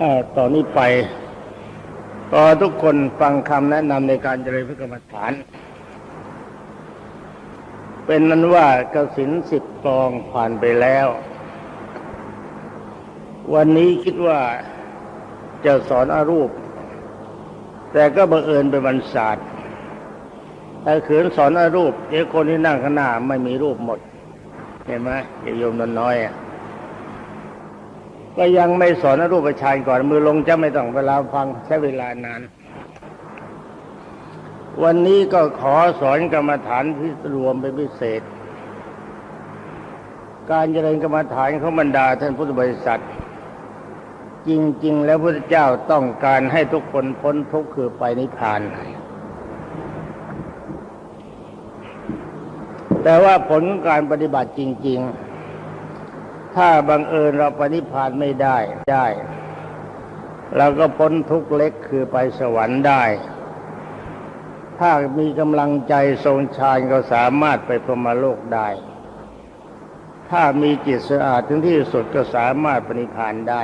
อต่อนนี้ไปก็ทุกคนฟังคำแนะนำในการเจริญพระกรรมฐาน เป็นนั้นว่ากสินสิบกองผ่านไปแล้ว วันนี้คิดว่าจะสอนอารูป แต่ก็บังเอิญเป็นวันศาสตร์ถ้าขืนสอนอารูปเดี๋ยวคนที่นั่งข้างหน้าไม่มีรูปหมด เห็นไหมอย่าโยมนน้อยอะ ก็ยังไม่สอนรูปฌานก่อนมือลงจะไม่ต้องเวลาฟังใช้เวลานาน วันนี้ก็ขอสอนกรรมฐานพิรวมเป็นพิเศษ การเจริญกรรมฐานของบรรดาท่านพุทธบริษัท จริง ๆ แล้วพระเจ้าต้องการให้ทุกคนพ้นทุกข์คือไปนิพพานแต่ว่าผลของการปฏิบัติจริง ๆ ถ้าบังเอิญเราปฏิพานไม่ได้ได้เราก็พ้นทุกเล็กคือไปสวรรค์ได้ ถ้ามีกำลังใจทรงฌานก็สามารถไปพรหมโลกได้ ถ้ามีจิตสะอาดถึงที่สุดก็สามารถปฏิพานได้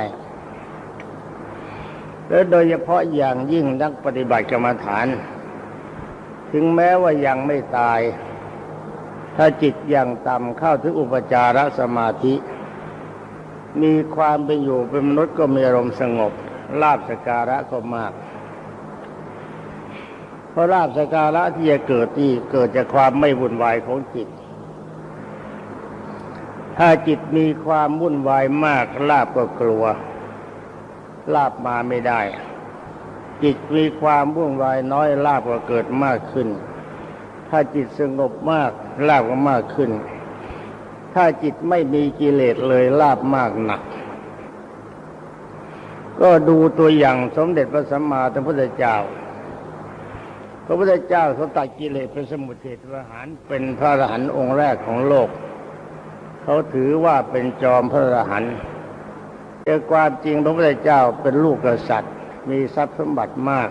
และโดยเฉพาะอย่างยิ่งนักปฏิบัติกรรมฐาน ถึงแม้ว่ายังไม่ตาย ถ้าจิตยังต่ำเข้าถึงอุปจารสมาธิ มีความเป็นอยู่เป็นมนุษย์ก็มีอารมณ์สงบลาบสการะก็มาก เพราะลาบสการะที่จะเกิดที่เกิดจากความไม่วุ่นวายของจิต ถ้าจิตมีความวุ่นวายมากลาบก็กลัว ลาบมาไม่ได้ จิตมีความวุ่นวายน้อยลาบก็เกิดมากขึ้น ถ้าจิตสงบมากลาบก็มากขึ้น ถ้าจิตไม่มีกิเลสเลยลาบมากหนัก ก็ดูตัวอย่างสมเด็จพระสัมมาสัมพุทธเจ้า พระพุทธเจ้าเขาตัดกิเลสเป็นสมุทเทศประหารเป็นพระอรหันต์องค์แรกของโลก เขาถือว่าเป็นจอมพระอรหันต์แต่ความจริงพระพุทธเจ้าเป็นลูกกษัตริย์ มีทรัพย์สมบัติมาก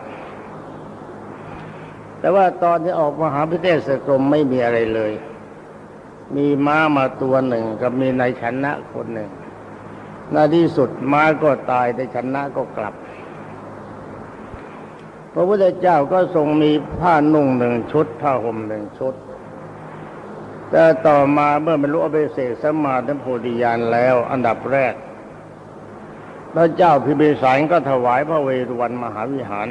แต่ว่าตอนที่ออกมหาพิเทศกรมไม่มีอะไรเลย มีม้ามาตัวหนึ่ง กับมีนายชนะคนหนึ่งในที่สุดม้าก็ตายในชนะก็กลับ พระพุทธเจ้าก็ทรงมีผ้านุ่งหนึ่งชุด ผ้าห่มหนึ่งชุด แต่ต่อมาเมื่อบรรลุอภิเศษสมาธิโพธิญาณแล้ว อันดับแรกพระเจ้าพิมพิสารก็ถวายพระเวรุวันมหาวิหาร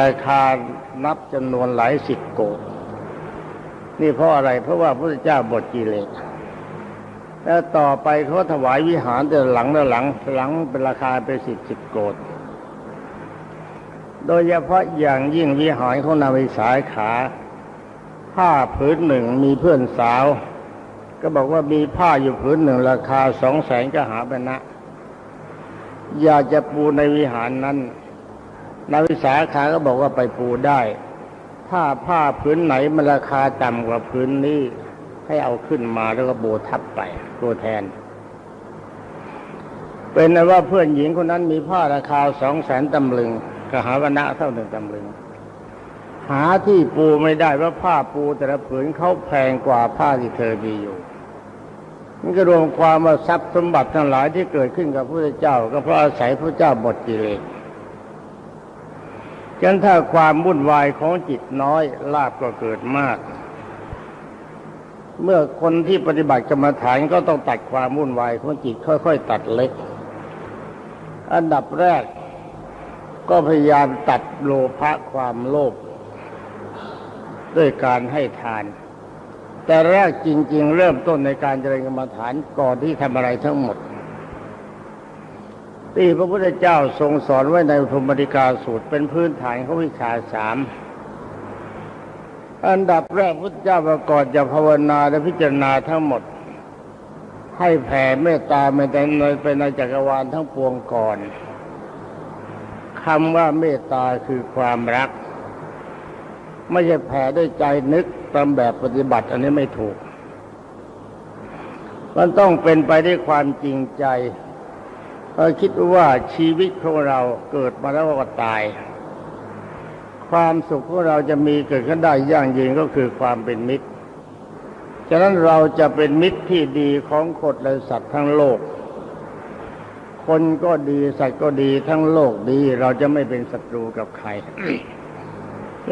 ราคานับจำนวนหลายสิบโกด นี่เพราะอะไร เพราะว่าพระพุทธเจ้าบทกิเลสแล้วต่อไปเขาถวายวิหารแต่หลังแล้วหลังหลังเป็นราคาไปสิบสิบโกดโดยเฉพาะอย่างยิ่งวิหารของนาวิสายขาผ้าผืนหนึ่งมีเพื่อนสาว ก็บอกว่ามีผ้าอยู่ผืนหนึ่งราคาสองแสนก็หาไปนะ อยากจะปูในวิหารนั้นนาวิสาขาก็บอกว่าไปปูได้ ถ้าผ้าผืนไหนมันราคาต่ำกว่าผืนนี้ ให้เอาขึ้นมาแล้วก็โบทับไปตัวแทน เป็นนั้นว่าเพื่อนหญิงคนนั้นมีผ้าราคาสองแสนตำลึงกหาวนะเท่าหนึ่งตำลึง หาที่ปูไม่ได้ว่าผ้าปูแต่ละผืนเขาแพงกว่าผ้าที่เธอมีอยู่นี่ก็รวมความว่าทรัพย์สมบัติทั้งหลายที่เกิดขึ้นกับพระเจ้า ก็เพราะอาศัยพระเจ้าบทกิเลส ฉะนั้นถ้าความวุ่นวายของจิตน้อยลาบก็เกิดมาก เมื่อคนที่ปฏิบัติกรรมฐานก็ต้องตัดความวุ่นวายของจิตค่อย ๆ ตัดเล็ก อันดับแรก ก็พยายามตัดโลภะความโลภด้วยการให้ทาน แต่แรกจริง ๆ เริ่มต้นในการเจริญกรรมฐานก่อนที่ทำอะไรทั้งหมด ที่พระพุทธเจ้าทรงสอนไว้ในอุทมริกาสูตรเป็นพื้นฐานของวิชาสามอันดับแรกพุทธเจ้าประกอบจะภาวนาและพิจารณาทั้งหมด ให้แผ่เมตตาไปในไปในจักรวาลทั้งปวงก่อนคำว่าเมตตาคือความรัก ไม่ใช่แผ่ด้วยใจนึกตามแบบปฏิบัติ อันนี้ไม่ถูก มันต้องเป็นไปด้วยความจริงใจ เราคิดว่าชีวิตของเราเกิดมาแล้วก็ตาย ความสุขของเราจะมีเกิดขึ้นได้อย่างยิ่งก็คือความเป็นมิตร ฉะนั้นเราจะเป็นมิตรที่ดีของคนและสัตว์ทั้งโลกคคนก็ดีสัตว์ก็ดีทั้งโลกดี เราจะไม่เป็นศัตรูกับใคร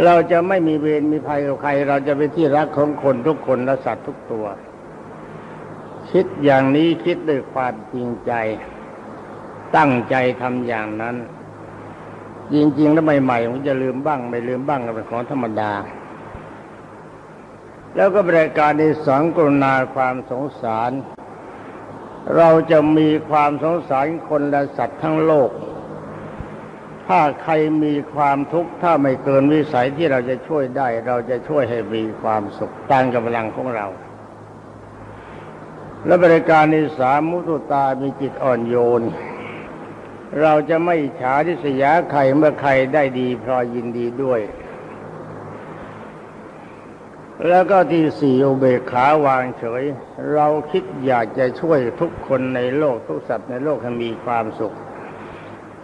เราจะไม่มีเวรมีภัยกับใคร เราจะเป็นที่รักของคนทุกคนและสัตว์ทุกตัว คิดอย่างนี้คิดด้วยความจริงใจ ตั้งใจทำอย่างนั้น จริงๆแล้วใหม่ๆผมจะลืมบ้าง ไม่ลืมบ้างก็เป็นของธรรมดา แล้วก็บริการในสองกรุณาความสงสาร เราจะมีความสงสารคนและสัตว์ทั้งโลก ถ้าใครมีความทุกข์ถ้าไม่เกินวิสัยที่เราจะช่วยได้ เราจะช่วยให้มีความสุขตามกำลังของเราและบริการในสามมุตุตามีจิตอ่อนโยน เราจะไม่ฉาทิษยาใครเมื่อใครได้ดีพลอยยินดีด้วย แล้วก็ที่สี่อุเบกขาวางเฉย เราคิดอยากจะช่วยทุกคนในโลกทุกสัตว์ในโลกให้มีความสุข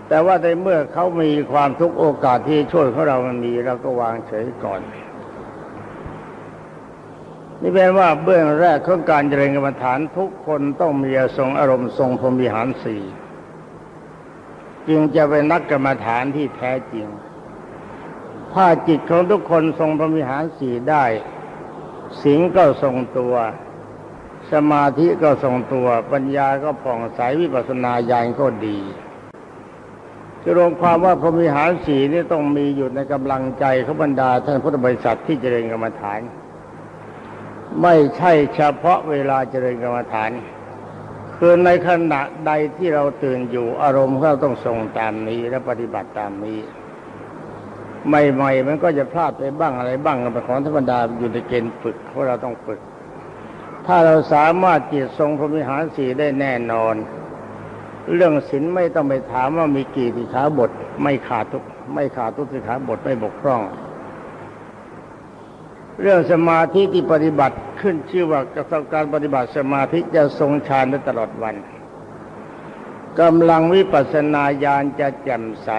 แต่ว่าในเมื่อเขามีความทุกข์โอกาสที่ช่วยของเรามันมีเราก็วางเฉยก่อน นี่เป็นว่าเบื้องแรกของการเจริญกรรมฐานทุกคนต้องมีทรงอารมณ์ทรงพรมิหารสี่ จึงจะเป็นนักกรรมฐานที่แท้จริง ถ้าจิตของทุกคนทรงพรหมิหารสีได้สิงก็ทรงตัว สมาธิก็ทรงตัว ปัญญาก็ผ่องใสวิปัสสนาญาณก็ดีจะรวมความว่าพรมิหารสีนี่ต้องมีอยู่ในกำลังใจของบรรดาท่านพุทธบริษัทที่เจริญกรรมฐาน ไม่ใช่เฉพาะเวลาเจริญกรรมฐาน คือในขณะใดที่เราตื่นอยู่อารมณ์เราต้องทรงตามนี้และปฏิบัติตามนี้ ใหม่ ๆ มันก็จะพลาดไปบ้างอะไรบ้างเป็นของธรรมดาอยู่ในเกณฑ์ฝึกเพราะเราต้องฝึก ถ้าเราสามารถจิตทรงพรมิหารสีได้แน่นอน เรื่องศีลไม่ต้องไปถามว่ามีกี่สิขาบท ไม่ขาดทุกไม่ขาดทุกสิขาบทไม่บกพร่อง เรื่องสมาธิที่ปฏิบัติขึ้นชื่อว่ากระทำการปฏิบัติสมาธิจะทรงฌานได้ตลอดวันกำลังวิปัสสนาญาณจะแจ่มใส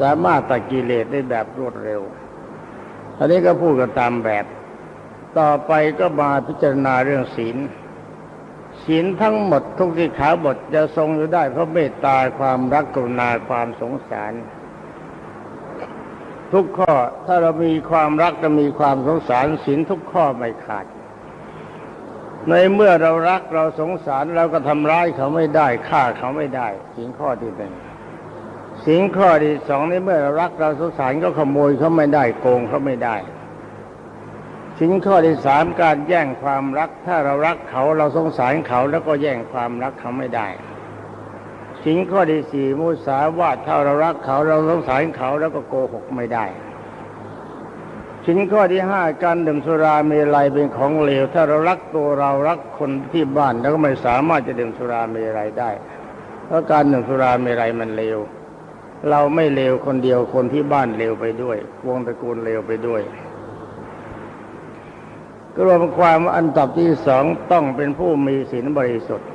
สามารถตัดกิเลสได้แบบรวดเร็วอันนี้ก็พูดกันตามแบบ ต่อไปก็มาพิจารณาเรื่องศีลศีลทั้งหมดทุกสิกขาบทจะทรงอยู่ได้เพราะเมตตาความรักกรุณาความสงสาร ทุกข้อถ้าเรามีความรักจะมีความสงสารศีลทุกข้อไม่ขาด ในเมื่อเรารักเราสงสารเราก็ทำร้ายเขาไม่ได้ฆ่าเขาไม่ได้ศีลข้อที่หนึ่งศีลข้อที่สองในเมื่อเรารักเราสงสารก็ขโมยเขาไม่ได้โกงเขาไม่ได้ศีลข้อที่สามการแย่งความรัก ถ้าเรารักเขาเราสงสารเขาแล้วก็แย่งความรักเขาไม่ได้ ศีลข้อที่สี่มุสาวาทถ้าเรารักเขาเราสงสารเขาแล้วก็โกหกไม่ได้ศีลข้อที่ห้าการดื่มสุราเมลัยเป็นของเลว ถ้าเรารักตัวเรารักคนที่บ้านเราก็ไม่สามารถจะดื่มสุราเมลัยได้ เพราะการดื่มสุราเมลัยมันเลว เราไม่เลวคนเดียวคนที่บ้านเลวไปด้วยวงตระกูลเลวไปด้วยก็รวมความว่าอันดับที่สองต้องเป็นผู้มีศีลบริสุทธิ์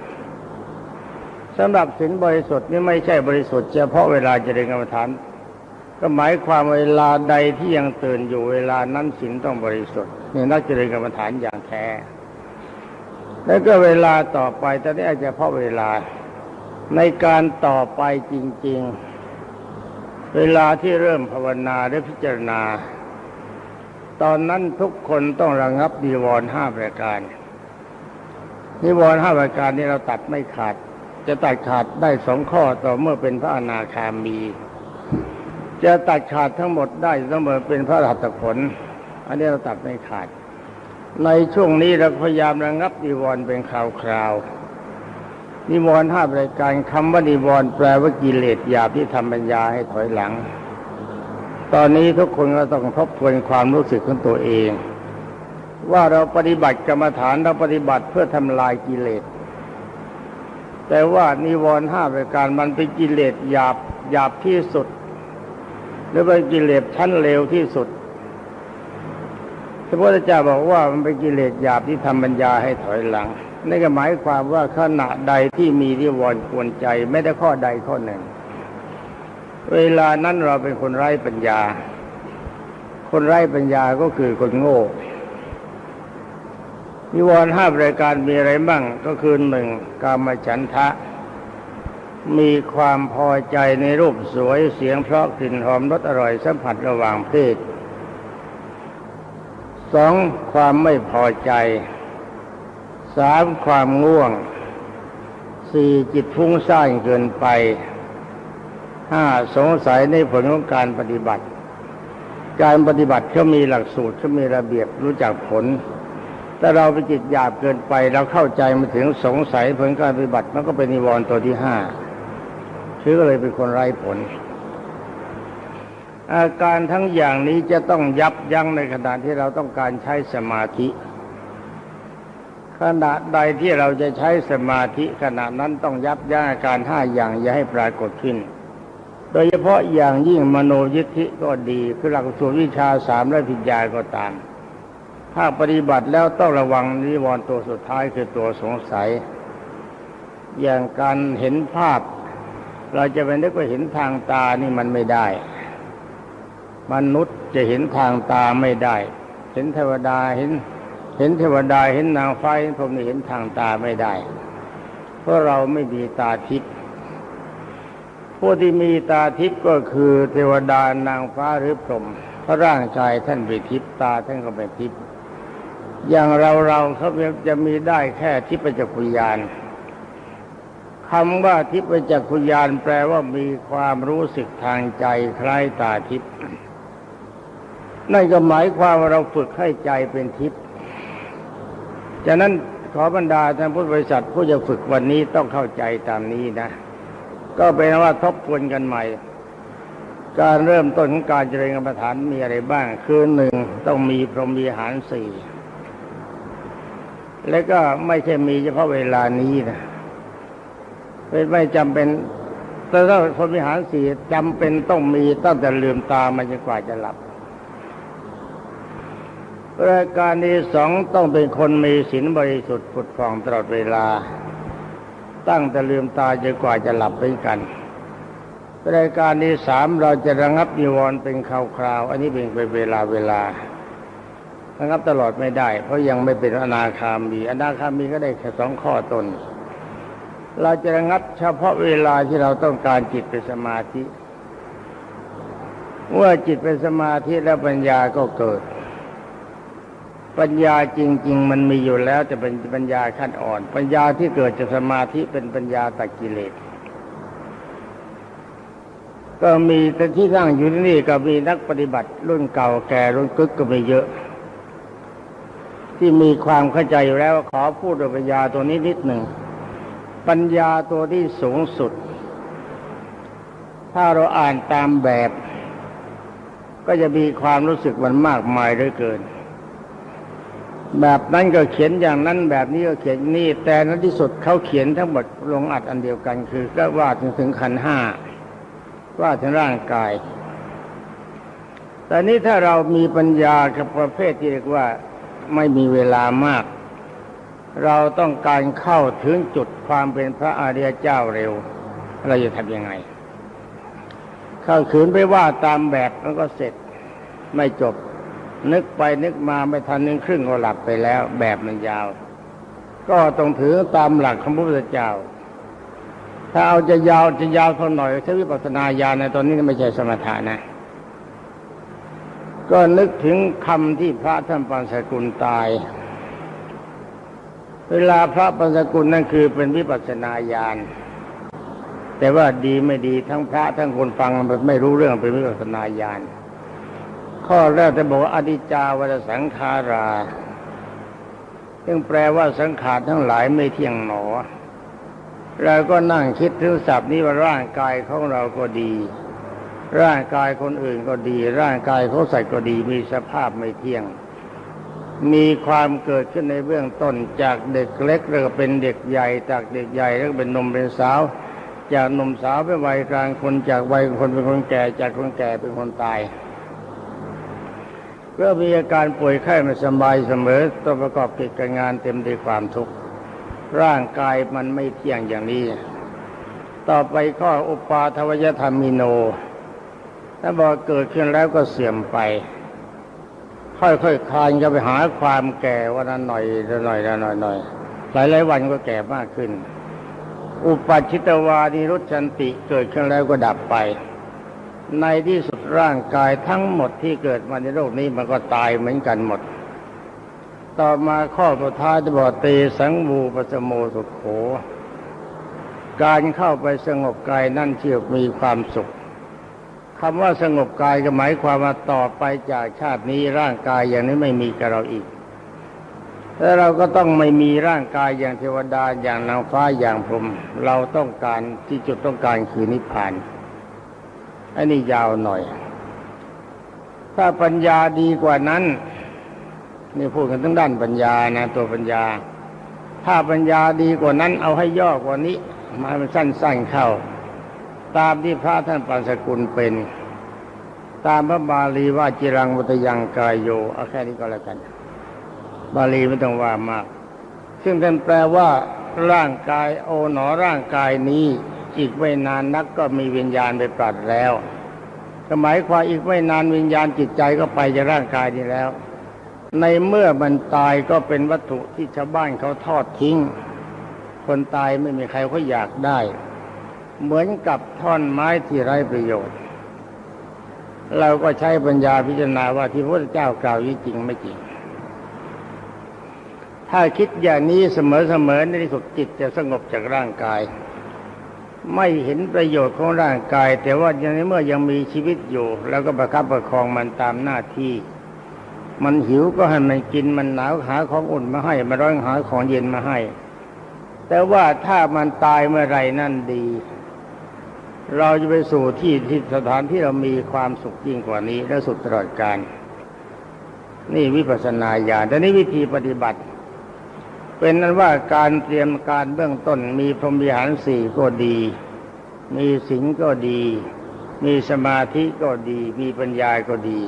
สำหรับศีลบริสุทธิ์นี่ไม่ใช่บริสุทธิ์เฉพาะเวลาเจริญกรรมฐาน ก็หมายความเวลาใดที่ยังตื่นอยู่เวลานั้นศีลต้องบริสุทธิ์นี่นักเจริญกรรมฐานอย่างแท้ แล้วก็เวลาต่อไปตอนนี้อาจจะเฉพาะเวลาในการต่อไปจริง ๆ เวลาที่เริ่มภาวนาหรือพิจารณา ตอนนั้นทุกคนต้องระงับนิวรณ์ห้าประการนิวรณ์ห้าประการนี้เราตัดไม่ขาด จะตัดขาดได้สองข้อต่อเมื่อเป็นพระอนาคามี จะตัดขาดทั้งหมดได้ต้องเมื่อเป็นพระหัตถผล อันนี้เราตัดไม่ขาด ในช่วงนี้เราพยายามระงับนิวรณ์เป็นคราวๆนิวรณ์ห้าประการคำว่านิวรณ์แปลว่ากิเลสหยาบที่ทำปัญญาให้ถอยหลัง ตอนนี้ทุกคนก็ต้องทบทวนความรู้สึกของตัวเอง ว่าเราปฏิบัติกรรมฐานเราปฏิบัติเพื่อทำลายกิเลส แต่ว่านิวรณ์ห้าประการมันเป็นกิเลสหยาบหยาบที่สุด หรือเป็นกิเลสชั้นเลวที่สุดพระพุทธเจ้าบอกว่ามันเป็นกิเลสหยาบที่ทำปัญญาให้ถอยหลังนั่นก็หมายความว่าขณะใดที่มีนิวรณ์กวนใจ ไม่ได้ข้อใดข้อหนึ่ง เวลานั้นเราเป็นคนไร้ปัญญา คนไร้ปัญญาก็คือคนโง่ นิวรณ์ห้าประการมีอะไรบ้างก็คือหนึ่งกามฉันทะ มีความพอใจในรูปสวยเสียงเพราะกลิ่นหอมรสอร่อยสัมผัสระหว่างเพศสองความไม่พอใจสามความง่วงสี่จิตฟุ้งซ่านเกินไปห้าสงสัยในผลของการปฏิบัติ การปฏิบัติเขามีหลักสูตรเขามีระเบียบรู้จักผล แต่เราไปจิตหยาบเกินไป เราเข้าใจมาถึงสงสัยผลการปฏิบัติมันก็เป็นนิวรณ์ตัวที่ห้าชื่อก็เลยเป็นคนไร้ผล อาการทั้งอย่างนี้จะต้องยับยั้งในขณะที่เราต้องการใช้สมาธิ ขณะใดที่เราจะใช้สมาธิขณะนั้นต้องยับยั้งอาการห้าอย่างอย่าให้ปรากฏขึ้น โดยเฉพาะอย่างยิ่งมโนยิทธิก็ดีคือหลักสูตรวิชาสามและพิญญาก็ตาม ถ้าปฏิบัติแล้วต้องระวังนิวรณ์ตัวสุดท้ายคือตัวสงสัย อย่างการเห็นภาพ เราจะไปนึกว่าเห็นทางตานี่มันไม่ได้ มนุษย์จะเห็นทางตาไม่ได้ เห็นเทวดาเห็น เห็นเทวดาเห็นนางฟ้าเห็นพรหมนี่เห็นทางตาไม่ได้ เพราะเราไม่มีตาทิพย์ผู้ที่มีตาทิพย์ก็คือเทวดานางฟ้าหรือพรหมเพราะร่างกายท่านเป็นทิพย์ตาท่านก็เป็นทิพย์ อย่างเราเราเขาจะมีได้แค่ทิพยจักขุยานคำว่าทิพยจักขุยานแปลว่ามีความรู้สึกทางใจคล้ายตาทิพยนั่นก็หมายความว่าเราฝึกให้ใจเป็นทิพย์ฉะนั้นขอบรรดาท่านพุทธบริษัทผู้จะฝึกวันนี้ต้องเข้าใจตามนี้นะ ก็เป็นว่าทบทวนกันใหม่ การเริ่มต้นของการเจริญกรรมฐานมีอะไรบ้าง คือหนึ่งต้องมีพรหมีหารสี่ แล้วก็ไม่ใช่มีเฉพาะเวลานี้นะเป็นไม่จำเป็นแต่ถ้าพรมีหารสี่จำเป็นต้องมีตั้งแต่ลืมตามันจนกว่าจะหลับรายการที่สองต้องเป็นคนมีศีลบริสุทธิ์ผุดผ่องตลอดเวลา ตั้งแต่ลืมตาจนกว่าจะหลับเป็นกันรายการที่สามเราจะระงับนิวรณ์เป็นคราวๆอันนี้เป็นไปเวลาเวลา ระงับตลอดไม่ได้ เพราะยังไม่เป็นอนาคามี อนาคามีก็ได้แค่สองข้อตน เราจะระงับเฉพาะเวลาที่เราต้องการจิตเป็นสมาธิเมื่อจิตเป็นสมาธิแล้วปัญญาก็เกิด ปัญญาจริง ๆ มันมีอยู่แล้วแต่เป็นปัญญาขั้นอ่อน ปัญญาที่เกิดจากสมาธิเป็นปัญญาตักกิเลสก็มีแต่ที่นั่งอยู่ที่นี่ก็มีนักปฏิบัติรุ่นเก่าแก่รุ่นกึกก็มีเยอะ ที่มีความเข้าใจอยู่แล้วขอพูดปัญญาตัวนี้นิดหนึ่ง ปัญญาตัวที่สูงสุด ถ้าเราอ่านตามแบบ ก็จะมีความรู้สึกมันมากมายเหลือเกิน แบบนั้นก็เขียนอย่างนั้นแบบนี้ก็เขียนนี่ แต่ในที่สุดเขาเขียนทั้งหมดลงอัดอันเดียวกัน คือก็ว่าถึงถึงขันห้าว่าถึงร่างกาย แต่นี้ถ้าเรามีปัญญากับประเภทที่เรียกว่า ไม่มีเวลามาก เราต้องการเข้าถึงจุดความเป็นพระอริยเจ้าเร็ว เราจะทำยังไง เข้าขืนไปว่าตามแบบมันก็เสร็จไม่จบ นึกไปนึกมาไม่ทันนึงครึ่งก็หลับไปแล้ว แบบมันยาว ก็ต้องถือตามหลักของพระพุทธเจ้า ถ้าเอาจะยาวจะยาวเท่าหน่อยถ้าวิปัสสนาญาณในตอนนี้ไม่ใช่สมถะนะ ก็นึกถึงคำที่พระท่านปัญสกุลตาย เวลาพระปัญสกุลนั่นคือเป็นวิปัสสนาญาณแต่ว่าดีไม่ดีทั้งพระทั้งคนฟังมันไม่รู้เรื่องเป็นวิปัสสนาญาณข้อแรกจะบอกว่าอดิจาวัสังขารา ซึ่งแปลว่าสังขารทั้งหลายไม่เที่ยงหนอเราก็นั่งคิดถึงศัพท์นี้ว่าร่างกายของเราก็ดี ร่างกายคนอื่นก็ดี ร่างกายเขาใส่ก็ดีมีสภาพไม่เที่ยง มีความเกิดขึ้นในเบื้องต้นจากเด็กเล็กแล้วก็เป็นเด็กใหญ่ จากเด็กใหญ่แล้วก็เป็นหนมเป็นสาว จากหนุ่มสาวเป็นวัยกลางคนจากวัยคนเป็นคนแก่ จากคนแก่เป็นคนตายก็มีอาการป่วยไข้ไม่สบายเสมอต้องประกอบกิจการงานเต็มด้วยความทุกข์ร่างกายมันไม่เที่ยงอย่างนี้ ต่อไปข้ออุปาทวยธรรมิโน ถ้าบอกเกิดขึ้นแล้วก็เสื่อมไป ค่อยๆคคลานจะไปหาความแก่วันนั้นหน่อยละหน่อยละหน่อยหน่อยหลายหลายๆวันก็แก่มากขึ้น อุปัชิตวานิรุชันติเกิดขึ้นแล้วก็ดับไป ในที่สุดร่างกายทั้งหมดที่เกิดมาในโลกนี้มันก็ตายเหมือนกันหมด ต่อมาข้อสุดท้ายจะบอกเตสังบูปสโมสุขโขการเข้าไปสงบกายนั่นเชื่อมีความสุข คำว่าสงบกายก็หมายความว่าต่อไปจากชาตินี้ร่างกายอย่างนี้ไม่มีกับเราอีก แล้วเราก็ต้องไม่มีร่างกายอย่างเทวดาอย่างนางฟ้าอย่างพรหมเราต้องการที่จุดต้องการคือนิพพานอันนี้ยาวหน่อย ถ้าปัญญาดีกว่านั้นนี่พูดกันทั้งด้านปัญญานะ ตัวปัญญา ถ้าปัญญาดีกว่านั้น เอาให้ย่อกว่านี้มาให้มันสั้นๆเข้า ตามที่พระท่านปัสกุลเป็น ตามพระบาลีว่าจิรังวัตยังกายโยเอาแค่นี้ก็แล้วกัน บาลีไม่ต้องว่ามาก ซึ่งท่านแปลว่าร่างกายโอหนอร่างกายนี้ อีกไม่นานนักก็มีวิญญาณไปปรัดแล้วก็หมายความอีกไม่นานวิญญาณจิตใจก็ไปจากร่างกายนี้แล้ว ในเมื่อมันตายก็เป็นวัตถุที่ชาวบ้านเขาทอดทิ้ง คนตายไม่มีใครเขาอยากได้ เหมือนกับท่อนไม้ที่ไร้ประโยชน์ เราก็ใช้ปัญญาพิจารณาว่าที่พระเจ้ากล่าวนี้จริงไม่จริง ถ้าคิดอย่างนี้เสมอๆในที่สุดจิตจะสงบจากร่างกาย ไม่เห็นประโยชน์ของร่างกาย แต่ว่าในเมื่อยังมีชีวิตอยู่ แล้วก็ประคับประคองมันตามหน้าที่ มันหิวก็ให้มันกินมันหนาวหาของอุ่นมาให้มันร้อนหาของเย็นมาให้ แต่ว่าถ้ามันตายเมื่อไรนั่นดี เราจะไปสู่ที่ที่สถานที่เรามีความสุขยิ่งกว่านี้ และสุดตลอดกาลนี่วิปัสสนาญาณแต่นี้วิธีปฏิบัติ เป็นนั้นว่าการเตรียมการเบื้องต้นมีพรหมวิหารสี่ก็ดี มีศีลก็ดี มีสมาธิก็ดี มีปัญญาก็ดี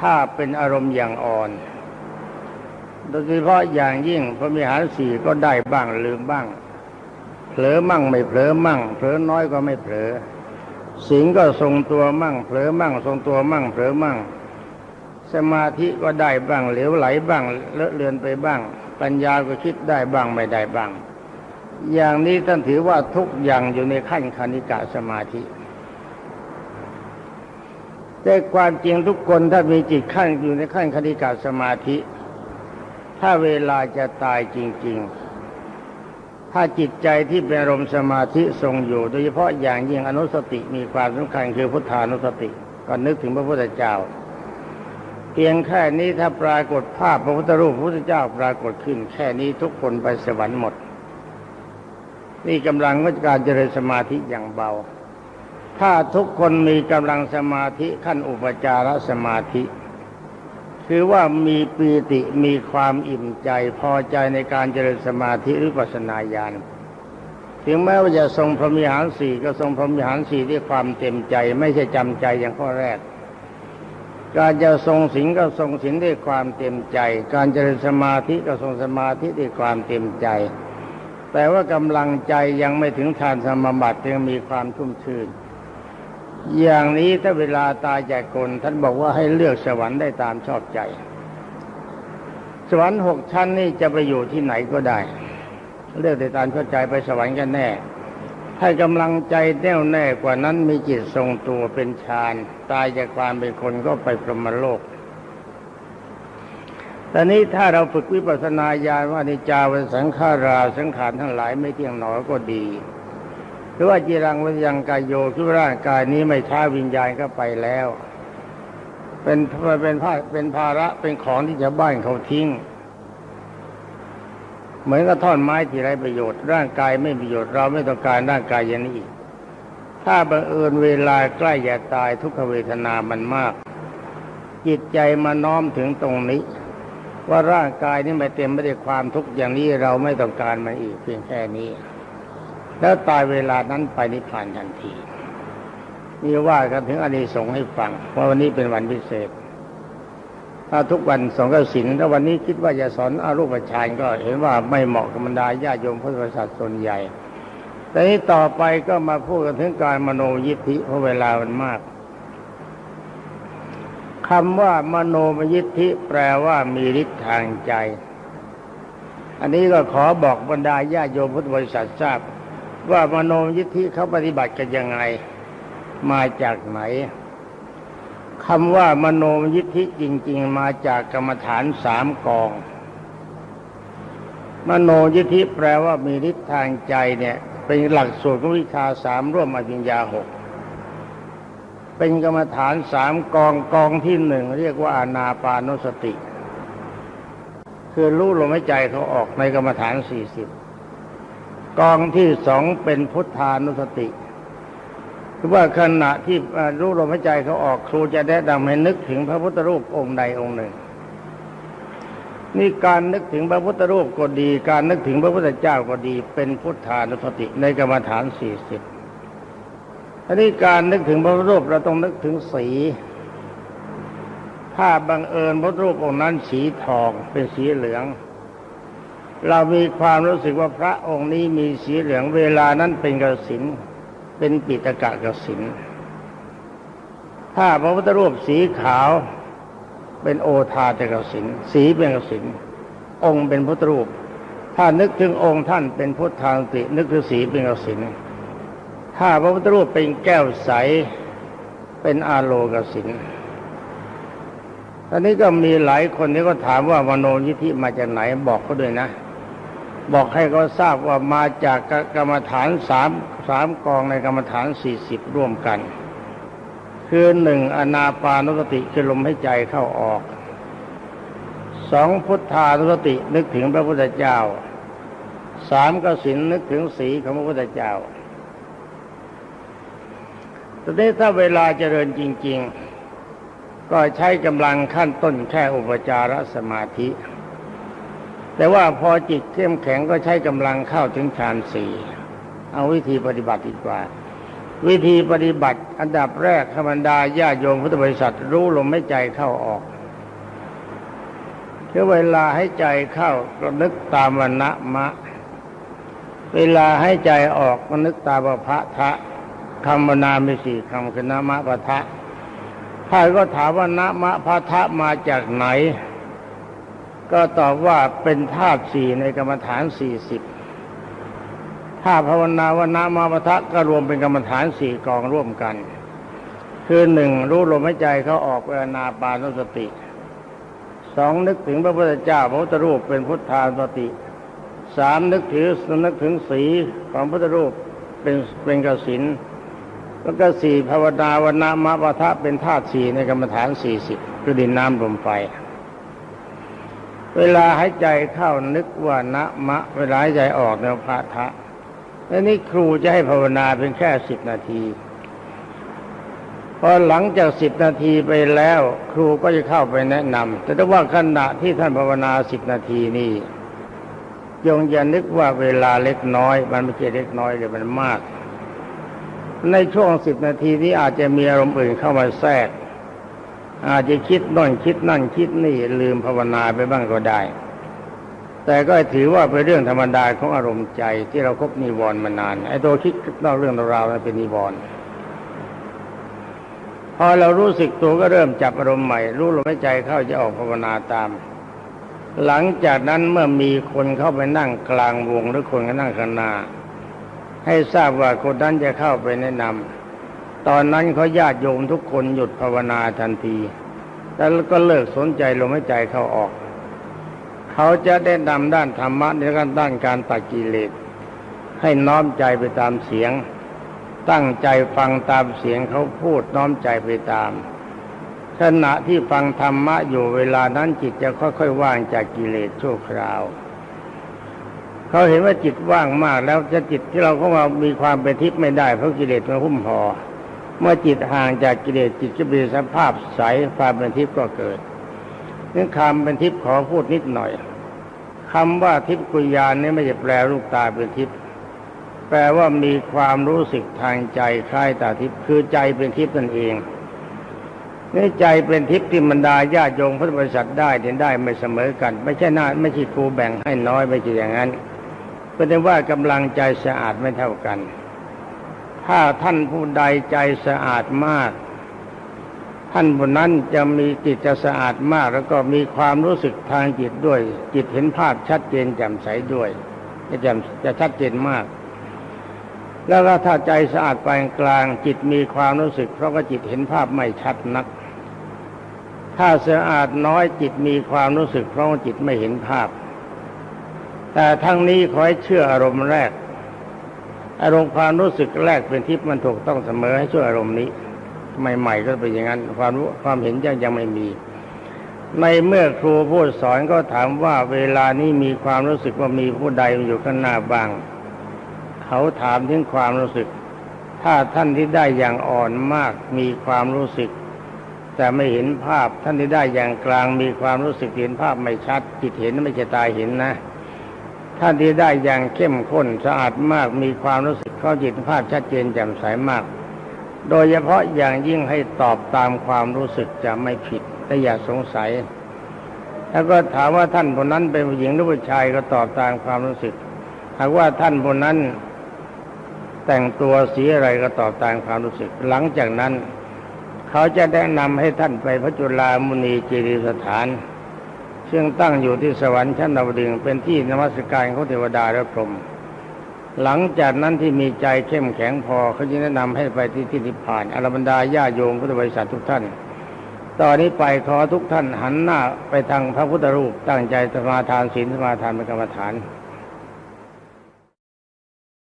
ถ้าเป็นอารมณ์อย่างอ่อน โดยเฉพาะอย่างยิ่งพรหมวิหารสี่ก็ได้บ้างลืมบ้าง เผลอมั่งไม่เผลอมั่งเผลอน้อยก็ไม่เผลอศีลก็ทรงตัวมั่งเผลอมั่ง ทรงตัวมั่งเผลอมั่ง สมาธิก็ได้บ้างเหลวไหลบ้างเลอะเลือนไปบ้าง ปัญญาก็คิดได้บ้างไม่ได้บ้าง อย่างนี้ท่านถือว่าทุกอย่างอยู่ในขั้นคณิกะสมาธิแต่ความจริงทุกคนถ้ามีจิตขั้นอยู่ในขั้นคณิกะสมาธิ ถ้าเวลาจะตายจริง ๆ ถ้าจิตใจที่เป็นอารมณ์สมาธิทรงอยู่ โดยเฉพาะอย่างยิ่งอนุสติมีความสำคัญคือพุทธานุสติก็นึกถึงพระพุทธเจ้า เพียงแค่นี้ถ้าปรากฏภาพพระพุทธรูปพระพุทธเจ้าปรากฏขึ้น แค่นี้ทุกคนไปสวรรค์หมด นี่กำลังก็การเจริญสมาธิอย่างเบา ถ้าทุกคนมีกำลังสมาธิขั้นอุปจารสมาธิ คือว่ามีปีติมีความอิ่มใจพอใจในการเจริญสมาธิหรือปัสนาญาณถึงแม้ว่าจะทรงพรหมิหารสี่ก็ทรงพรหมิหารสี่ด้วยความเต็มใจ ไม่ใช่จำใจอย่างข้อแรก การจะทรงศีลก็ทรงศีลด้วยความเต็มใจ การเจริญสมาธิก็ทรงสมาธิด้วยความเต็มใจ แต่ว่ากำลังใจยังไม่ถึงฌานสมาบัติยังมีความชุ่มชื่น อย่างนี้ถ้าเวลาตายจากคนท่านบอกว่าให้เลือกสวรรค์ได้ตามชอบใจ สวรรค์หกชั้นนี่จะไปอยู่ที่ไหนก็ได้ เลือกได้ตามชอบใจไปสวรรค์กันแน่ถ้ากำลังใจแน่วแน่กว่านั้นมีจิตทรงตัวเป็นฌานตายจากความเป็นคนก็ไปพรหมโลกแต่นี้ถ้าเราฝึกวิปัสสนาญาณว่านิจาวสังขาราสังขารทั้งหลายไม่เที่ยงหนอก็ดี หรือว่าจีรังวิญญังกายโยคือร่างกายนี้ไม่ช้าวิญญาณก็ไปแล้ว เป็นเป็นภาเป็นภาระเป็นของที่ชาวบ้านเขาทิ้ง เหมือนกับท่อนไม้ที่ไร้ประโยชน์ ร่างกายไม่มีประโยชน์เราไม่ต้องการร่างกายอย่างนี้อีก ถ้าบังเอิญเวลาใกล้จะตายทุกขเวทนามันมาก จิตใจมาน้อมถึงตรงนี้ ว่าร่างกายนี้ไม่เต็มไปด้วยความทุกข์อย่างนี้เราไม่ต้องการมันอีกเพียงแค่นี้ แล้วตายเวลานั้นไปนิพพานทันทีนี่ว่ากันถึงอานิสงส์ให้ฟังว่าวันนี้เป็นวันพิเศษ ถ้าทุกวันสองกสินถ้าวันนี้คิดว่าจะสอนอารูปฌานก็เห็นว่าไม่เหมาะกับบรรดาญาโยมพุทธบริษัทส่วนใหญ่ แต่นี้ต่อไปก็มาพูดกันถึงการมโนยิทธิเพราะเวลามันมากคำว่ามโนมยิทธิแปลว่ามีฤทธิ์ทางใจ อันนี้ก็ขอบอกบรรดาญาโยมพุทธบริษัททราบ ว่ามโนมยิทธิเขาปฏิบัติกันยังไง มาจากไหนคำว่ามโนมยิทธิจริง ๆ มาจากกรรมฐานสามกอง มโนยิทธิแปลว่ามีฤทธิ์ทางใจเนี่ย เป็นหลักสูตรของวิชาสามร่วมอภิญญาหกเป็นกรรมฐานสามกองกองที่หนึ่งเรียกว่าอานาปานุสติ คือรู้ลมหายใจเขาออกในกรรมฐานสี่สิบ กองที่สองเป็นพุทธานุสติคือว่าขณะที่รู้ลมหายใจเขาออกครูจะแนะนำให้นึกถึงพระพุทธรูปองค์ใดองค์หนึ่ง นี่การนึกถึงพระพุทธรูปก็ดี การนึกถึงพระพุทธเจ้าก็ดี เป็นพุทธานุสติในกรรมฐานสี่สิบอันนี้การนึกถึงพระพุทธรูปเราต้องนึกถึงสี ถ้าบังเอิญพระพุทธรูปองค์นั้นสีทองเป็นสีเหลือง เรามีความรู้สึกว่าพระองค์นี้มีสีเหลืองเวลานั้นเป็นกสินเป็นปิตกะกสินถ้าพระพุทธรูปสีขาวเป็นโอทาตกสินสีเป็นกสินองค์เป็นพุทธรูป ถ้านึกถึงองค์ท่านเป็นพุทธานุติ นึกถึงสีเป็นกสินถ้าพระพุทธรูปเป็นแก้วใสเป็นอาโลกสินตอนนี้ก็มีหลายคนที่ก็ถามว่ามโนยิธิมาจากไหนบอกเขาด้วยนะ บอกให้เขาทราบว่ามาจากกรรมฐานสามสามกองในกรรมฐานสี่สิบร่วมกัน คือหนึ่งอนาปานุสติคือลมให้ใจเข้าออกสองพุทธานุสตินึกถึงพระพุทธเจ้าสามกสินนึกถึงสีของพระพุทธเจ้าตอนนี้ถ้าเวลาเจริญจริง ๆ ก็ใช้กำลังขั้นต้นแค่อุปจารสมาธิ แต่ว่าพอจิตเข้มแข็งก็ใช้กำลังเข้าถึงฌานสี่เอาวิธีปฏิบัติดีกว่า วิธีปฏิบัติอันดับแรกธรรมดาญาโยมพุทธบริษัทรู้ลมให้ใจเข้าออกคือเวลาให้ใจเข้าก็นึกตามวันนะมะ เวลาให้ใจออกก็นึกตามวพระทะคำวนามีสี่คำคือนะมะปะทะถ้าก็ถามว่านะมะพะทะมาจากไหน ก็ตอบว่าเป็นธาตุสี่ในกรรมฐานสี่สิบถ้าภาวนาว่านะมะปะทะก็รวมเป็นกรรมฐานสี่กองร่วมกัน คือหนึ่งรู้ลมหายใจเขาออกเวลนาปานสติสองนึกถึงพระพุทธเจ้าพระพุทธรูปเป็นพุทธานสติสามนึกถึงนึกถึงสีของพระพุทธรูปเป็นเป็นกสินแล้วก็สี่ภาวนาวนนามะปะทะเป็นธาตุสี่ในกรรมฐานสี่สิบคือดินน้ำลมไฟ เวลาหายใจเข้านึกว่านะมะ เวลาหายใจออกในวพระทะแล้วนี่ครูจะให้ภาวนาเพียงแค่สิบนาทีพอหลังจากสิบนาทีไปแล้ว ครูก็จะเข้าไปแนะนำแต่ถ้าว่าขณะที่ท่านภาวนาสิบนาทีนี่ยงอย่านึกว่าเวลาเล็กน้อย มันไม่ใช่เล็กน้อยเลยมันมาก ในช่วงสิบนาทีนี้อาจจะมีอารมณ์อื่นเข้ามาแทรก อาจจะคิดน่นคิดนั่นคิดนี่ลืมภาวนาไปบ้างก็ได้ แต่ก็ถือว่าเป็นเรื่องธรรมดาของอารมณ์ใจที่เราคบนิวรณ์มานานไอ้ตัวคิดนอกเรื่องราวนั้นเป็นนิวรณ์พอเรารู้สึกตัวก็เริ่มจับอารมณ์ใหม่ รู้ลมหายใจเข้าจะออกภาวนาตาม หลังจากนั้นเมื่อมีคนเข้าไปนั่งกลางวงหรือคนก็นั่งข้างหน้าให้ทราบว่าคนนั้นจะเข้าไปแนะนำ ตอนนั้นเขาญาติโยมทุกคนหยุดภาวนาทันที แล้วก็เลิกสนใจลมหายใจเข้าออก เขาจะได้นำด้านธรรมะในด้านการตัดกิเลสให้น้อมใจไปตามเสียง ตั้งใจฟังตามเสียงเขาพูดน้อมใจไปตาม ขณะที่ฟังธรรมะอยู่เวลานั้นจิตจะค่อยๆว่างจากกิเลสชั่วคราวเขาเห็นว่าจิตว่างมากแล้วจะจิตที่เราเข้ามามีความเป็นทิพย์ไม่ได้เพราะกิเลสมันหุ้มพอ เมื่อจิตห่างจากกิเลสจิตจะมีสภาพใสความเป็นทิพย์ก็เกิดนี่คำเป็นทิพย์ขอพูดนิดหน่อยคำว่าทิพย์กุยานนี่ไม่ใช่แปลลูกตาเป็นทิพย์แปลว่ามีความรู้สึกทางใจคล้ายตาทิพย์คือใจเป็นทิพย์นั่นเองนี่ใจเป็นทิพย์ที่บรรดาญาโยมพุทธบริษัทได้เห็นได้ไม่เสมอกัน ไม่ใช่น่าไม่ใช่ครูแบ่งให้น้อยไม่ใช่อย่างนั้นเป็นว่ากำลังใจสะอาดไม่เท่ากัน ถ้าท่านผู้ใดใจสะอาดมาก ท่านผู้นั้นจะมีจิตจะสะอาดมาก แล้วก็มีความรู้สึกทางจิตด้วย จิตเห็นภาพชัดเจนแจ่มใสด้วยจะแจ่มจะชัดเจนมาก แล้วก็ถ้าใจสะอาดปานกลาง จิตมีความรู้สึก เพราะว่าจิตเห็นภาพไม่ชัดนัก ถ้าสะอาดน้อยจิตมีความรู้สึก เพราะว่าจิตไม่เห็นภาพ แต่ทั้งนี้ขอให้เชื่ออารมณ์แรก อารมณ์ความรู้สึกแรกเป็นทิพย์มันถูกต้องเสมอให้ช่วยอารมณ์นี้ใหม่ๆก็เป็นอย่างนั้นความรู้ความเห็นยังยังไม่มี ในเมื่อครูพูดสอนก็ถามว่าเวลานี้มีความรู้สึกว่ามีผู้ใดอยู่ข้างหน้าบ้าง เขาถามถึงความรู้สึก ถ้าท่านที่ได้อย่างอ่อนมากมีความรู้สึก แต่ไม่เห็นภาพท่านที่ได้อย่างกลางมีความรู้สึกเห็นภาพไม่ชัดจิตเห็นไม่ใช่ตาเห็นนะ ท่านที่ได้อย่างเข้มข้นสะอาดมากมีความรู้สึกเข้าจิตภาพชัดเจนแจ่มใสมาก โดยเฉพาะอย่างยิ่งให้ตอบตามความรู้สึกจะไม่ผิดแต่อย่าสงสัย แล้วก็ถามว่าท่านคนนั้นเป็นผู้หญิงหรือผู้ชายก็ตอบตามความรู้สึก หากว่าท่านคนนั้นแต่งตัวสีอะไรก็ตอบตามความรู้สึก หลังจากนั้น เขาจะแนะนำให้ท่านไปพระจุลามุนีจีริสถาน ซึ่งตั้งอยู่ที่สวรรค์ชั้นดาวดึงเป็นที่นมัสการของเทวดาและพรหมหลังจากนั้นที่มีใจเข้มแข็งพอเขาจะแนะนำให้ไปที่ที่นิพพานอรบรรดาญาโยมพุทธบริษัททุกท่าน ตอนนี้ไปขอทุกท่านหันหน้าไปทางพระพุทธรูปตั้งใจสมาทานศีลสมาทานเป็นกรรมฐาน